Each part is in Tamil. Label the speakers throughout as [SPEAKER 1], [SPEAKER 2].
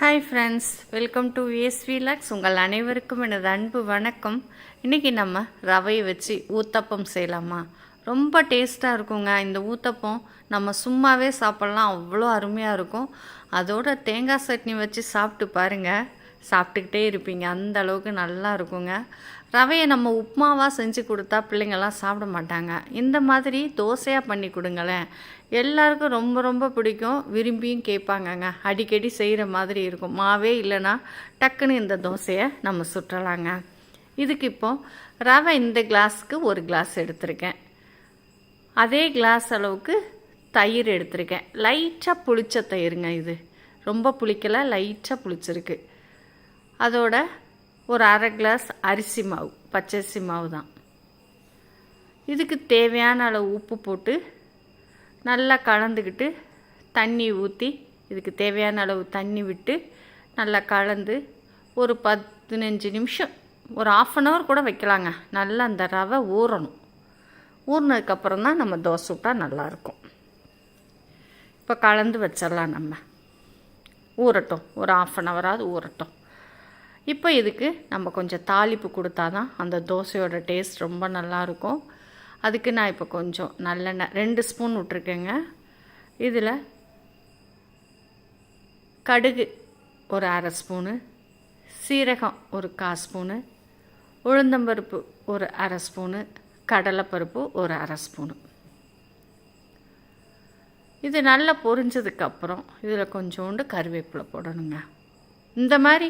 [SPEAKER 1] Hi friends welcome to VS vlogs உங்கள் அனைவருக்கும் எனது அன்பு வணக்கம். இன்றைக்கி நம்ம ரவையை வச்சு ஊத்தப்பம் செய்யலாமா? ரொம்ப டேஸ்ட்டாக இருக்குங்க. இந்த ஊத்தப்பம் நம்ம சும்மாவே சாப்பிட்லாம். அவ்வளோ அருமையாக இருக்கும். அதோட தேங்காய் சட்னி வச்சு சாப்பிட்டு பாருங்கள் சாப்பிட்டுக்கிட்டே இருப்பீங்க. அந்த அளவுக்கு நல்லா இருக்குங்க. ரவையை நம்ம உப்புமாவாக செஞ்சு கொடுத்தா பிள்ளைங்கள்லாம் சாப்பிட மாட்டாங்க. இந்த மாதிரி தோசையாக பண்ணி கொடுங்களேன். எல்லாருக்கும் ரொம்ப ரொம்ப பிடிக்கும். விரும்பியும் கேட்பாங்கங்க. அடிக்கடி செய்கிற மாதிரி இருக்கும். மாவே இல்லைன்னா டக்குன்னு இந்த தோசையை நம்ம சுற்றலாங்க. இதுக்கு இப்போ ரவை இந்த கிளாஸுக்கு ஒரு கிளாஸ் எடுத்திருக்கேன். அதே கிளாஸ் அளவுக்கு தயிர் எடுத்திருக்கேன். லைட்டாக புளிச்ச தயிருங்க இது. ரொம்ப புளிக்கலை லைட்டாக புளிச்சிருக்கு. அதோட ஒரு அரை கிளாஸ் அரிசி மாவு பச்சரிசி மாவு தான் இதுக்கு தேவையான அளவு உப்பு போட்டு நல்லா கலந்துக்கிட்டு தண்ணி ஊற்றி இதுக்கு தேவையான அளவு தண்ணி விட்டு நல்லா கலந்து ஒரு பதினஞ்சு நிமிஷம் ஒரு ஆஃப் அன் ஹவர் கூட வைக்கலாங்க. நல்லா அந்த ரவை ஊறணும். ஊறினதுக்கப்புறம் தான் நம்ம தோசை விட்டால் நல்லாயிருக்கும் இப்போ கலந்து வச்சிடலாம் நம்ம. ஊறட்டும். ஒரு ஆஃப் அன் ஹவராவது ஊறட்டும். இப்போ இதுக்கு நம்ம கொஞ்சம் தாளிப்பு கொடுத்தா தான் அந்த தோசையோட டேஸ்ட் ரொம்ப நல்லாயிருக்கும். அதுக்கு நான் இப்போ கொஞ்சம் நல்லெண்ணெய் ரெண்டு ஸ்பூன் விட்ருக்கேங்க இதில் கடுகு ஒரு அரை ஸ்பூனு சீரகம் ஒரு கா ஸ்பூனு உளுந்தம்பருப்பு ஒரு அரை ஸ்பூனு கடலைப்பருப்பு ஒரு அரை ஸ்பூனு. இது நல்லா பொரிஞ்சதுக்கப்புறம் இதில் கொஞ்சோண்டு கருவேப்பிலை போடணுங்க. இந்த மாதிரி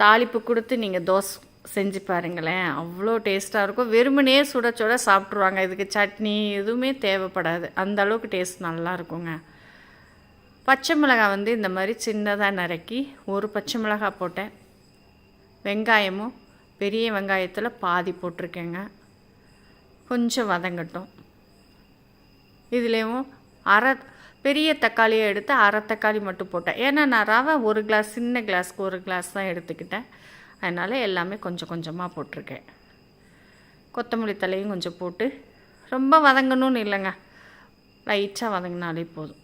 [SPEAKER 1] தாளிப்பு கொடுத்து நீங்கள் தோசை செஞ்சு பாருங்களேன். அவ்வளோ டேஸ்ட்டாக இருக்கும். வெறுமனே சுட சுட சாப்பிட்ருவாங்க இதுக்கு சட்னி எதுவுமே தேவைப்படாது. அந்த அளவுக்கு டேஸ்ட் நல்லா இருக்குங்க. பச்சை மிளகாய் வந்து இந்த மாதிரி சின்னதாக நறுக்கி ஒரு பச்சை மிளகாய் போட்டேன். வெங்காயமும் பெரிய வெங்காயத்தில் பாதி போட்டிருக்கேங்க. கொஞ்சம் வதங்கட்டும். இதுலேயும் அரை பெரிய தக்காளியை எடுத்து அரை தக்காளி மட்டும் போட்டேன். ஏன்னா நான் ரவை ஒரு கிளாஸ் சின்ன கிளாஸ்க்கு ஒரு கிளாஸ் தான் எடுத்துக்கிட்டேன். அதனால் எல்லாமே கொஞ்சம் கொஞ்சமாக போட்டிருக்கேன். கொத்தமல்லி தலையும் கொஞ்சம் போட்டு ரொம்ப வதங்கணும்னு இல்லைங்க. லைட்டாக வதங்கினாலே போதும்.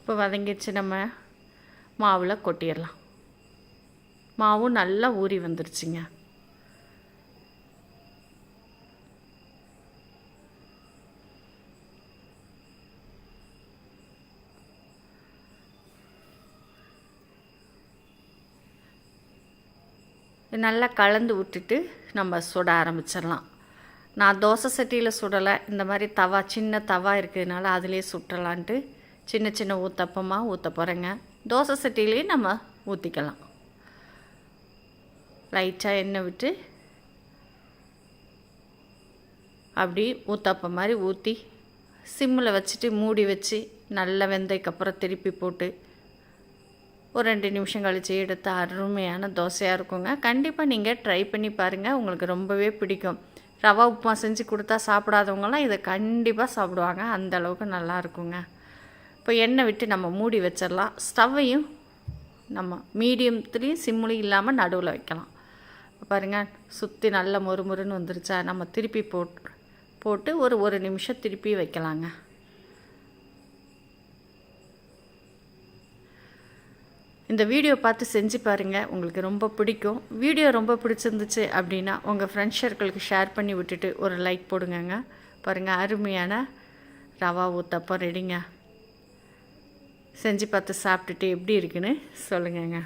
[SPEAKER 1] இப்போ வதங்கிடுச்சு நம்ம மாவில் கொட்டிடலாம். மாவும் நல்லா ஊறி வந்துருச்சுங்க. நல்லா கலந்து விட்டுட்டு நம்ம சுட ஆரம்பிச்சிடலாம். நான் தோசை சட்டியில் சுடலை. இந்த மாதிரி தவா சின்ன தவா இருக்கிறதுனால அதிலே சுட்டலான்ட்டு சின்ன சின்ன ஊத்தப்பமாக ஊற்ற போகிறேங்க தோசை சட்டிலேயே நம்ம ஊற்றிக்கலாம் லைட்டாக எண்ணெய் விட்டு அப்படி ஊத்தாப்ப மாதிரி ஊற்றி சிம்மில் வச்சுட்டு மூடி வச்சு நல்ல வெந்ததுக்கப்புறம் திருப்பி போட்டு ஒரு ரெண்டு நிமிஷம் கழித்து எடுத்த அருமையான தோசையாக இருக்குங்க. கண்டிப்பாக நீங்கள் ட்ரை பண்ணி பாருங்கள் உங்களுக்கு ரொம்பவே பிடிக்கும். ரவா உப்புமா செஞ்சு கொடுத்தா சாப்பிடாதவங்களாம் இதை கண்டிப்பாக சாப்பிடுவாங்க. அந்த அளவுக்கு நல்லா இருக்குங்க. இப்போ எண்ணெய் விட்டு நம்ம மூடி வச்சிடலாம். ஸ்டவ்வையும் நம்ம மீடியத்துலேயும் சிம்முலையும் இல்லாமல் நடுவில் வைக்கலாம். பாருங்கள் சுற்றி நல்ல மொறுமொறுன்னு வந்துருச்சா? நம்ம திருப்பி போட்டு போட்டு ஒரு ஒரு நிமிஷம் திருப்பி வைக்கலாங்க. இந்த வீடியோ பார்த்து செஞ்சு பாருங்கள் உங்களுக்கு ரொம்ப பிடிக்கும். வீடியோ ரொம்ப பிடிச்சிருந்துச்சு அப்படின்னா உங்கள் ஃப்ரெண்ட்ஸ் சர்க்கிளுக்கு ஷேர் பண்ணி விட்டுட்டு ஒரு லைக் போடுங்கங்க. பாருங்கள் அருமையான ரவா ஊத்தப்பம் ரெடிங்க செஞ்சு பார்த்து சாப்பிட்டுட்டு எப்படி இருக்குன்னு சொல்லுங்கங்க.